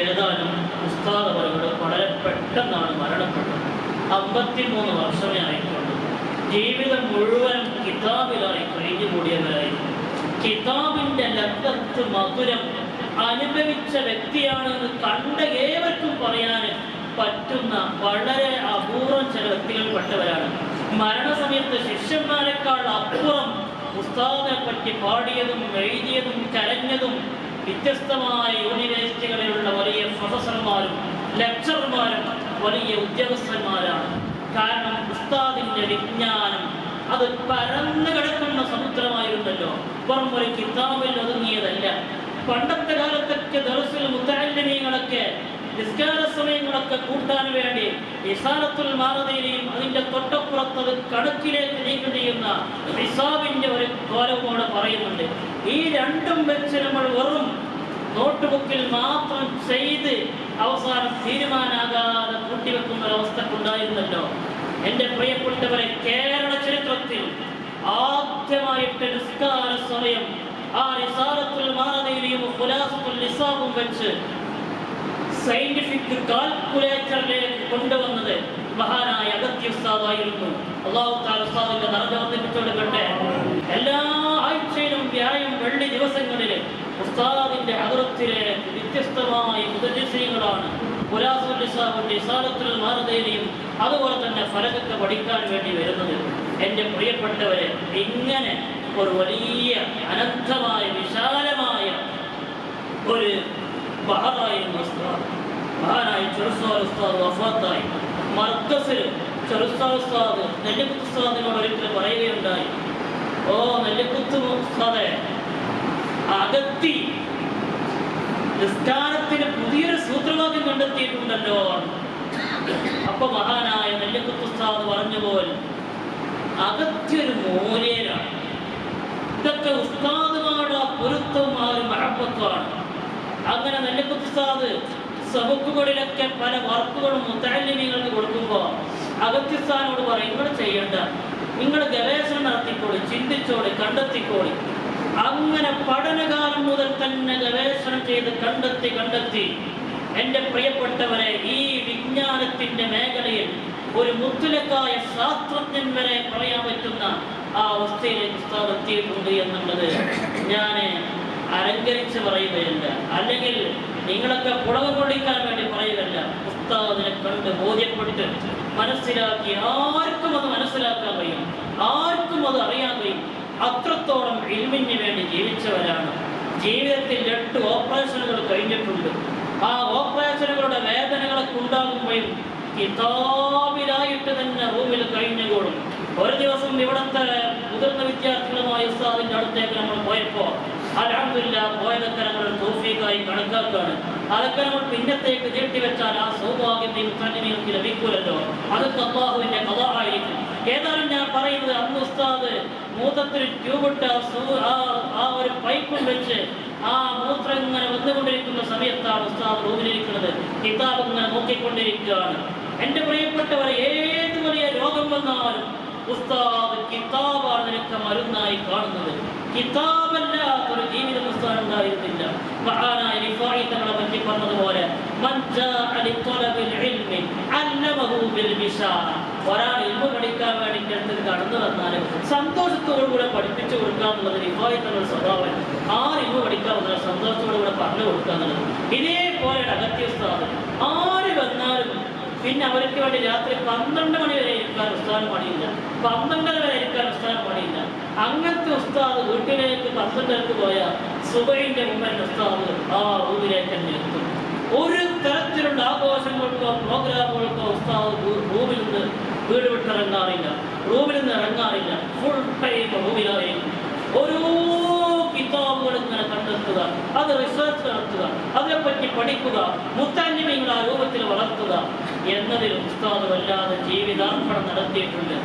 ഏതാനും ഉസ്താദ് അവരോട് വളരെ പെട്ടെന്നാണ് മരണപ്പെട്ടത്. അമ്പത്തിമൂന്ന് വർഷമേ ആയിക്കൊണ്ടു ജീവിതം മുഴുവൻ കിതാബിലായി കഴിഞ്ഞു കൂടിയവരായിരുന്നു. കിതാബിന്റെ ലബ്ധത്ത് മധുരം അനുഭവിച്ച വ്യക്തിയാണ് കണ്ട ഏവർക്കും പറയാൻ പറ്റുന്ന വളരെ അപൂർവം ചില വ്യക്തികൾപ്പെട്ടവരാണ് മരണസമയത്ത് ശിഷ്യന്മാരെക്കാൾ അപ്പുറം ഉസ്താദിനെ പറ്റി പാടിയതും എഴുതിയതും കരഞ്ഞതും വ്യത്യസ്തമായ യൂണിവേഴ്സിറ്റികളിലുള്ള വലിയ പ്രൊഫസർമാരും ലെക്ചറർമാരും വലിയ ഉദ്യോഗസ്ഥന്മാരാണ്. കാരണം ഉസ്താദിന്റെ വിജ്ഞാനം അത് പരന്നു കിടക്കുന്ന സമുദ്രമായിരുന്നല്ലോ. വെറും ഒരു കിതാബിൽ ഒതുങ്ങിയതല്ല. പണ്ടത്തെ കാലത്തൊക്കെ ദർസിൽ മുത്താലിമീങ്ങളൊക്കെ നിസ്കാര സമയങ്ങളൊക്കെ കൂട്ടാൻ വേണ്ടി ഇസാലത്തുൽ മാറതീനെയും അതിന്റെ അത് കണക്കിലേക്ക് നീക്കം ചെയ്യുന്ന ഹിസാബിന്റെ ഒരു കോലമോടെ പറയുന്നുണ്ട്. ഈ രണ്ടും വെച്ച് നമ്മൾ വെറും നോട്ട് ബുക്കിൽ മാത്രം ചെയ്ത് അവസാനം തീരുമാനാകാതെ കൂട്ടിവെക്കുന്ന ഒരവസ്ഥക്കുണ്ടായിരുന്നല്ലോ എന്റെ പ്രിയപ്പെട്ടവരെ കേരള ചരിത്രത്തിൽ ആദ്യമായിട്ട് നിസ്കാര സമയം ആ മാനതയിലെയും ഖുലാസത്തുൽ വെച്ച് സയന്റിഫിക് കാൽക്കുലേറ്ററിലേക്ക് കൊണ്ടുവന്നത് മഹാനായ അഗത്യ ഉസ്താദായിരുന്നു. അള്ളാഹു താല ഉസ്താദിന്റെ നടന്നുകൊണ്ടിരിച്ചോടുകട്ടെ എല്ലാ ആഴ്ചയിലും വ്യായം വെള്ളി ദിവസങ്ങളിൽ ഉസ്താദിന്റെ അതിർത്തിലെ വ്യത്യസ്തമായ നിസാരത്തുൽ മാനതയിലെയും അതുപോലെ തന്നെ ഫലകൊക്കെ പഠിക്കാൻ വേണ്ടി വരുന്നത്. എന്റെ പ്രിയപ്പെട്ടവരെ ഇങ്ങനെ ഒരു വലിയ അനന്തമായ വിശാലമായ ഒരു ബഹറായിരുന്നു ഉസ്താദ് മഹാനായ ചെറുസ്വാദ് ഉസ്താദ് വഫാത്തായി. മർക്കസിൽ ചെറുസ്വാദ് ഉസ്താദ് ഒരിക്കൽ പറയുകയുണ്ടായി. ഓ നെല്ലിക്കുത്ത് അകത്തി നിസ്കാരത്തിന് പുതിയൊരു സൂത്രവാദം കണ്ടെത്തിയിട്ടുണ്ടല്ലോ. അപ്പൊ മഹാനായ നെല്ലിക്കുത്ത് ഉസ്താദ് പറഞ്ഞ പോലെ അകത്യൊരു മൂലയിലാണ് ഇതൊക്കെ ഉസ്താദുമാരുടെ പൊരുത്തവും ആ ഒരു അങ്ങനെ നെല്ലിക്കുത്ത് സബുക്കുകളിലൊക്കെ പല വർക്കുകളും മുത്തലിമികൾക്ക് കൊടുക്കുമ്പോൾ അഗത്യസ്ഥാനോട് പറയും നിങ്ങൾ ചെയ്യേണ്ട. നിങ്ങൾ ഗവേഷണം നടത്തിക്കോളി ചിന്തിച്ചോളി കണ്ടെത്തിക്കോളി. അങ്ങനെ പഠനകാലം മുതൽ തന്നെ ഗവേഷണം ചെയ്ത് കണ്ടെത്തി കണ്ടെത്തി. എന്റെ പ്രിയപ്പെട്ടവരെ ഈ വിജ്ഞാനത്തിന്റെ മേഖലയിൽ ഒരു മുത്തുലക്കായ ശാസ്ത്രജ്ഞൻ വരെ പറയാൻ പറ്റുന്ന ആ അവസ്ഥയിലേക്ക് ഉസ്താദ് എത്തിയിട്ടുണ്ട് എന്നുള്ളത് ഞാൻ അലങ്കരിച്ച് പറയുകയല്ല. അല്ലെങ്കിൽ നിങ്ങളൊക്കെ പുളവ് കൊള്ളിക്കാൻ വേണ്ടി പറയുകയല്ല ഉസ്താദിനെ കണ്ട് ബോധ്യപ്പെട്ട് മനസ്സിലാക്കി ആർക്കും അത് മനസ്സിലാക്കാൻ കഴിയും ആർക്കും അത് അറിയാൻ കഴിയും അത്രത്തോളം ഇൽമിന് വേണ്ടി ജീവിച്ചവരാണ്. ജീവിതത്തിൽ എട്ട് ഓപ്പറേഷനുകൾ കഴിഞ്ഞിട്ടുണ്ട്. ആ ഓപ്പറേഷനുകളുടെ വേദനകളൊക്കെ ഉണ്ടാകുമ്പോഴും കിതാബിലായിട്ട് തന്നെ റൂമിൽ കഴിഞ്ഞുകൂടും. ഒരു ദിവസം ഇവിടുത്തെ മുതിർന്ന വിദ്യാർത്ഥികളുമായി ഉസ്താദിന്റെ അടുത്തേക്ക് നമ്മൾ പോയപ്പോ അലഹമില്ല പോയതൊക്കെ നമ്മൾ തോഫീക്കായി കണക്കാക്കാണ് അതൊക്കെ നമ്മൾ പിന്നത്തേക്ക് നീട്ടിവെച്ചാൽ ആ സൗഭാഗ്യം നിങ്ങൾക്ക് ലഭിക്കൂലല്ലോ. അതൊക്കെ അള്ളാഹുവിന്റെ കഥ ആയിരിക്കും ഏതായാലും ഞാൻ പറയുന്നത് അന്ന് ഉസ്താദ് മൂത്രത്തിൽ ട്യൂബിട്ട് ആ ഒരു പൈപ്പും വെച്ച് ആ മൂത്രം ഇങ്ങനെ വന്നുകൊണ്ടിരിക്കുന്ന സമയത്താണ് ഉസ്താദ് റൂമിലിരിക്കുന്നത്. കിതാബ് ഇങ്ങനെ നോക്കിക്കൊണ്ടിരിക്കുകയാണ്. എന്റെ പ്രിയപ്പെട്ടവർ ഏത് വലിയ രോഗം വന്നാലും ഉസ്താദ് കിതാബാണ് നിനക്ക് മരുന്നായി കാണുന്നത്. കിതാബല്ലാത്തൊരു ജീവിതം ഉസ്താദ് ഉണ്ടായിരുന്നില്ല. മഹാനായ റിഫായി തങ്ങളെ പറ്റി പറഞ്ഞതുപോലെ മൻ ജാഅ ഇൽമി അല്ലമഹു ബിൽ ബിശാറ ഒരാൾ ഇൽമ പഠിക്കാൻ വേണ്ടി എന്റെ അടുത്ത് കടന്നു വന്നാൽ സന്തോഷത്തോടു കൂടെ പഠിപ്പിച്ചു കൊടുക്കുക എന്നുള്ളത് സ്വഭാവം ആ ഇൽമ പഠിക്കാവുന്ന സന്തോഷത്തോടുകൂടെ സന്തോഷത്തോടു പറഞ്ഞു കൊടുക്കുക എന്നുള്ളത്. ഇതേപോലെ അഗത്യ വന്നാലും പിന്നെ അവർക്ക് വേണ്ടി രാത്രി പന്ത്രണ്ട് മണി വരെ ഇരിക്കാൻ ഉസ്താദ് പണിയില്ല. പന്ത്രണ്ടര വരെ ഇരിക്കാൻ ഉസ്താദ് പണിയില്ല. അങ്ങനത്തെ ഉസ്താദ് വീട്ടിലേക്ക് പന്ത്രണ്ടരക്ക് പോയ സുബൈന്റെ മുമ്പിൽ ഉസ്താദ് ആ ഭൂമിയിലേക്ക് തന്നെ എത്തും. ഒരു തരത്തിലുള്ള ആഘോഷങ്ങൾക്കോ പ്രോഗ്രാമുകൾക്കോ ഉസ്താദ് ഭൂമിയിൽ നിന്ന് വീട് വിട്ടിറങ്ങാറില്ല. റൂമിൽ നിന്ന് ഇറങ്ങാറില്ല. ഫുൾ ടൈം റൂമിലായിരിക്കും. ഓരോ കിതാബുകൾ ഇങ്ങനെ കണ്ടെത്തുക അത് റിസർച്ച് നടത്തുക അതിനെപ്പറ്റി പഠിക്കുക മുത്താന്യമങ്ങൾ ആ രൂപത്തിൽ വളർത്തുക. എന്നതിൽ ഉസ്താദ് വല്ലാതെ ജീവിതാർപ്പണം നടത്തിയിട്ടുണ്ട്.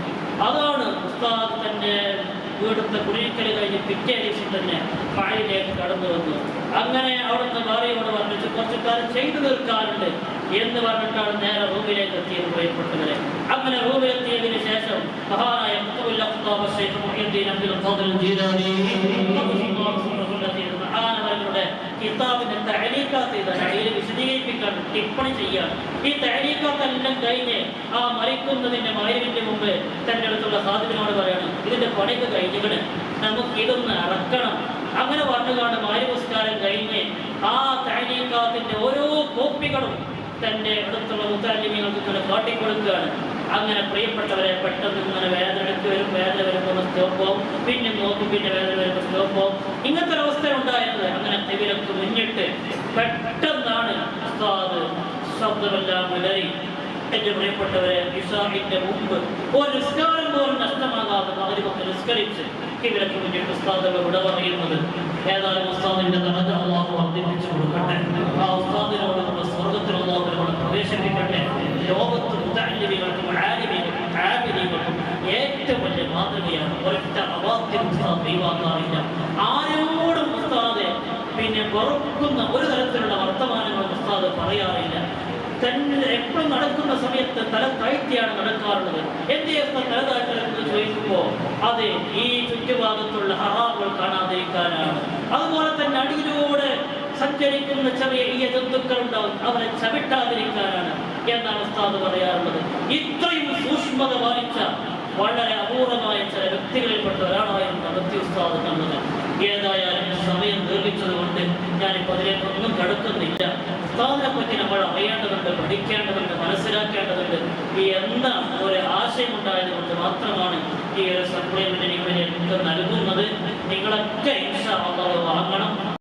അതാണ് ഉസ്താദ് തന്റെ വീടുത്തെ കുടിയിരിക്കൽ കഴിഞ്ഞ് പിറ്റേ തന്നെ പഴയിലേക്ക് കടന്നു വന്നു. അങ്ങനെ അവിടുത്തെ ഭാര്യയോട് പറഞ്ഞിട്ട് കുറച്ച് കാലം ചെയ്തു തീർക്കാറുണ്ട് എന്ന് പറഞ്ഞിട്ടാണ് നേരെ റൂമിലേക്ക് എത്തിയത് പ്രിയപ്പെട്ടവരെ. അങ്ങനെ റൂമിലെത്തിയതിനു ശേഷം മഹാനായ ജീലാനി മഹാനവരുടെ കിതാബിന്റെ തഅലീഖാത്ത് ഇതാണ് ടിപ്പണി ചെയ്യാം ഈ തരീക്കത്തെല്ലാം കഴിഞ്ഞ് ആ മരിക്കുന്നതിന്റെ മായവിന്റെ മുമ്പ് തന്റെ അടുത്തുള്ള സാധുവിനോട് പറയണം ഇതിന്റെ പണിക്ക് കഴിഞ്ഞിട്ട് നമുക്ക് ഇതൊന്ന് ഇറക്കണം അങ്ങനെ പറഞ്ഞുകൊണ്ട് മാരുപുസ്കാരം കഴിഞ്ഞ് ആ തരീക്കാത്തിന്റെ ഓരോ കോപ്പികളും തന്റെ അടുത്തുള്ള മുത്താലിമികൾക്ക് ഇങ്ങനെ കാട്ടിക്കൊടുക്കുകയാണ്. അങ്ങനെ പ്രിയപ്പെട്ടവരെ പെട്ടെന്ന് ഇങ്ങനെ വേദന എടുത്ത് വരും വേദന വരുമ്പോൾ സ്റ്റോപ്പാവും പിന്നെ നോക്കും പിന്നെ വേദന വരുമ്പോൾ സ്റ്റോപ്പാവും ഇങ്ങനത്തെ ഒരു അവസ്ഥ ഉണ്ടായത് അങ്ങനെ തെവിലൊക്കെ മുന്നിട്ട് പെട്ടെന്നാണ് ഉസ്താദ് ശബ്ദമെല്ലാം വിളറി എന്റെ പ്രിയപ്പെട്ടവരെ ഇഷാഹിന്റെ മുമ്പ് ഒരു നിസ്കാരം പോലും നഷ്ടമാകാതെ അവരുമൊക്കെ നിസ്കരിച്ച് ഇവരൊക്കെ മുന്നിട്ട് ഉസ്താദുകൾ വിട പറയുന്നത് ഏതായാലും ഉസ്താദിന്റെ നടന്ന അള്ളാഹു വർദ്ധിപ്പിച്ചു കൊടുക്കട്ടെ. ആ ഉസ്താദിനോട് നമ്മുടെ സ്വർഗത്തിൽ അള്ളാഹുവിനോട് പ്രവേശിപ്പിക്കട്ടെ. ലോകത്ത് മുത്തല്ലിമികൾക്കും ആലിമികൾക്കും ആബിദികൾക്കും ഏറ്റവും വലിയ മാതൃകയാണ് ഒരൊറ്റ അവാദ്യം ഉസ്താദ് ഒഴിവാക്കാറില്ല ആരോടും പിന്നെ വെറുക്കുന്ന ഒരു തരത്തിലുള്ള വർത്തമാനങ്ങളും ഉസ്താദ് പറയാറില്ല. തന്നെ എപ്പോഴും നടക്കുന്ന സമയത്ത് തല താഴ്ത്തിയാണ് നടക്കാറുള്ളത്. എന്റെ അവസ്ഥ തല താഴ്ത്തലെന്ന് ചോദിക്കുമ്പോൾ അതെ ഈ ചുറ്റുഭാഗത്തുള്ള ഹറാമുകൾ കാണാതിരിക്കാനാണ്. അതുപോലെ തന്നെ അടിയിലൂടെ സഞ്ചരിക്കുന്ന ചെറിയ ഈ ജന്തുക്കൾ ഉണ്ടാവും. അവരെ ചവിട്ടാതിരിക്കാനാണ് എന്നാണ് ഉസ്താദ് പറയാറുള്ളത്. ഇത്രയും സൂക്ഷ്മത പാലിച്ച വളരെ അപൂർവമായ ചില വ്യക്തികളിൽപ്പെട്ട ഒരാളായിരുന്നു അഗത്തി ഉസ്താദ് എന്നുള്ളത്. ഏതായാലും സമയം നിർമ്മിച്ചത് കൊണ്ട് ഞാനിപ്പോൾ അതിലേക്കൊന്നും കടക്കുന്നില്ല. ഉസ്താദിനെ പറ്റി നമ്മൾ അറിയേണ്ടതുണ്ട് പഠിക്കേണ്ടതുണ്ട് മനസ്സിലാക്കേണ്ടതുണ്ട്. ഈ എന്ന ഒരു ആശയം ഉണ്ടായത് കൊണ്ട് മാത്രമാണ് ഈ ഒരു സപ്ലിമെന്റിന് ഇവരെ നൽകുന്നത്. നിങ്ങളൊക്കെ ഇൻഷാ വാങ്ങണം